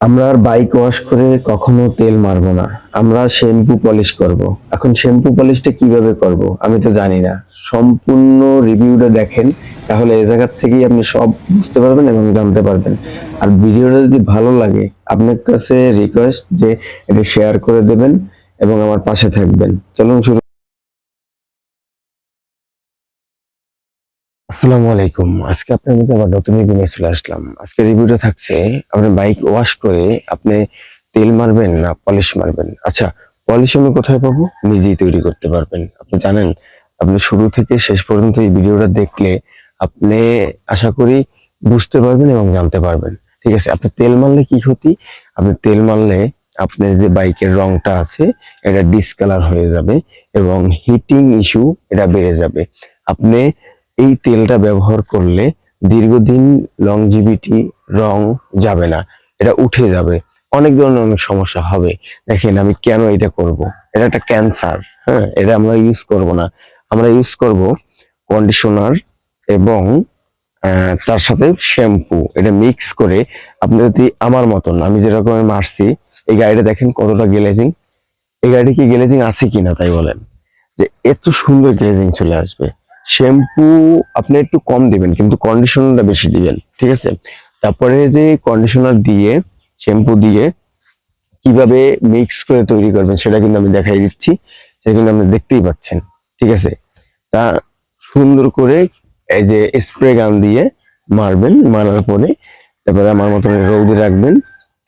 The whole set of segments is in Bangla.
আমরা আর বাইক ওয়াশ করে কখনো তেল মারবো না। আমরা শ্যাম্পু পলিশ করব। এখন শ্যাম্পু পলিশটা কীভাবে করব? আমি তো জানি না। সম্পূর্ণ রিভিউটা দেখেন, তাহলে এই জায়গার থেকেই আপনি সব বুঝতে পারবেন এবং জানতে পারবেন। আর ভিডিওটা যদি ভালো লাগে, আপনার কাছে রিকোয়েস্ট যে এটা শেয়ার করে দেবেন এবং আমার পাশে থাকবেন। চলুন শুরু আসসালামু আলাইকুম। আজকে আপনার মধ্যে আবার নতুন রিভিউ চলে আসলাম। আজকে রিভিউটা থাকছে, আপনি বাইক ওয়াশ করে আপনি তেল মারবেন না পলিশ মারবেন? আচ্ছা পলিশ আমি কোথায় পাবো? নিজেই তৈরি করতে পারবেন। আপনি জানেন, আপনি শুরু থেকে শেষ পর্যন্ত এই ভিডিওটা দেখলে আপনি আশা করি বুঝতে পারবেন এবং জানতে পারবেন। ঠিক আছে, আপনি তেল মারলে কি ক্ষতি? আপনি তেল মারলে আপনার যে বাইকের রংটা আছে, এটা ডিসকালার হয়ে যাবে এবং হিটিং ইস্যু এটা বেড়ে যাবে। আপনি এই তেলটা ব্যবহার করলে দীর্ঘদিন লংজিভিটি রং যাবে না, এটা উঠে যাবে। অনেক ধরনের অনেক সমস্যা হবে। দেখেন আমি কেন এটা করব? এটা একটা ক্যান্সার হ্যাঁ এটা আমরা ইউজ করব না। আমরা ইউজ করব কন্ডিশনার এবং তার সাথে শ্যাম্পু এটা মিক্স করে আপনি যদি আমার মতন, আমি যেরকম মারছি, এই গাড়িটা দেখেন কতটা গ্লেজিং এই গাড়ি কি গ্লেজিং আছে কিনা তাই বলেন? যে এত সুন্দর গ্লেজিং চলে আসবে। শ্যাম্পু আপনি একটু কম দিবেন, কিন্তু কন্ডিশনারটা বেশি দিবেন, ঠিক আছে? তারপরে যে কন্ডিশনার দিয়ে, শ্যাম্পু দিয়ে কীভাবে মিক্স করে তৈরি করবেন সেটা কিন্তু আমি দেখাই দিচ্ছি, সেটা কিন্তু আপনি দেখতেই পাচ্ছেন, ঠিক আছে? তা সুন্দর করে এই যে স্প্রে গান দিয়ে মারবেন, মারার পরে তারপরে আমার মতন রৌদে রাখবেন,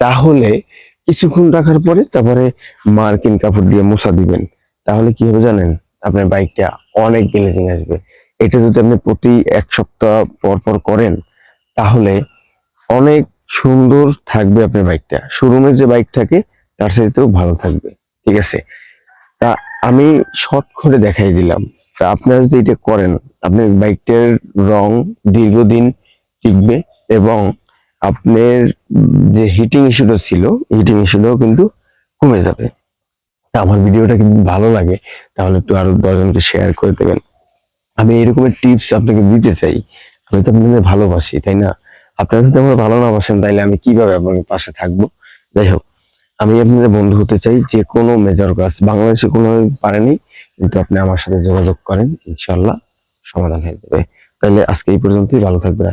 তাহলে কিছুক্ষণ রাখার পরে তারপরে মার্কিন কাপড় দিয়ে মোছা দিবেন, তাহলে কি হবে জানেন? আপনার বাইকটা অনেক গ্লেজিং আসবে। এটা যদি আপনি প্রতি এক সপ্তাহ পর পর করেন, তাহলে অনেক সুন্দর থাকবে আপনার বাইকটা। শোরুমের যে বাইক থাকে, তার সাথেও ভালো থাকবে। ঠিক আছে? তা আমি শর্ট করে দেখাই দিলাম। তা আপনারা যদি এটা করেন, আপনার বাইকটার রং দীর্ঘদিন টিকবে এবং আপনার যে হিটিং ইস্যুটা ছিল হিটিং ইস্যুটাও কিন্তু কমে যাবে। আমার ভিডিওটা কিন্তু ভালো লাগে, তাহলে একটু আরও দশজনকে শেয়ার করে দেবেন। আমি এরকমের টিপস আপনাকে দিতে চাই। আমি তো আপনাদের ভালোবাসি, তাই না? আপনারা যদি আমার ভালো না বাসেন, তাইলে আমি কীভাবে আপনার পাশে থাকব? যাই হোক, আমি আপনাদের বন্ধু হতে চাই যে কোনো মেজর কাজ, বাংলাদেশে কোনো পারেনি, কিন্তু আপনি আমার সাথে যোগাযোগ করেন ইনশাল্লাহ সমাধান হয়ে যাবে। তাহলে আজকে এই পর্যন্তই, ভালো থাকবেন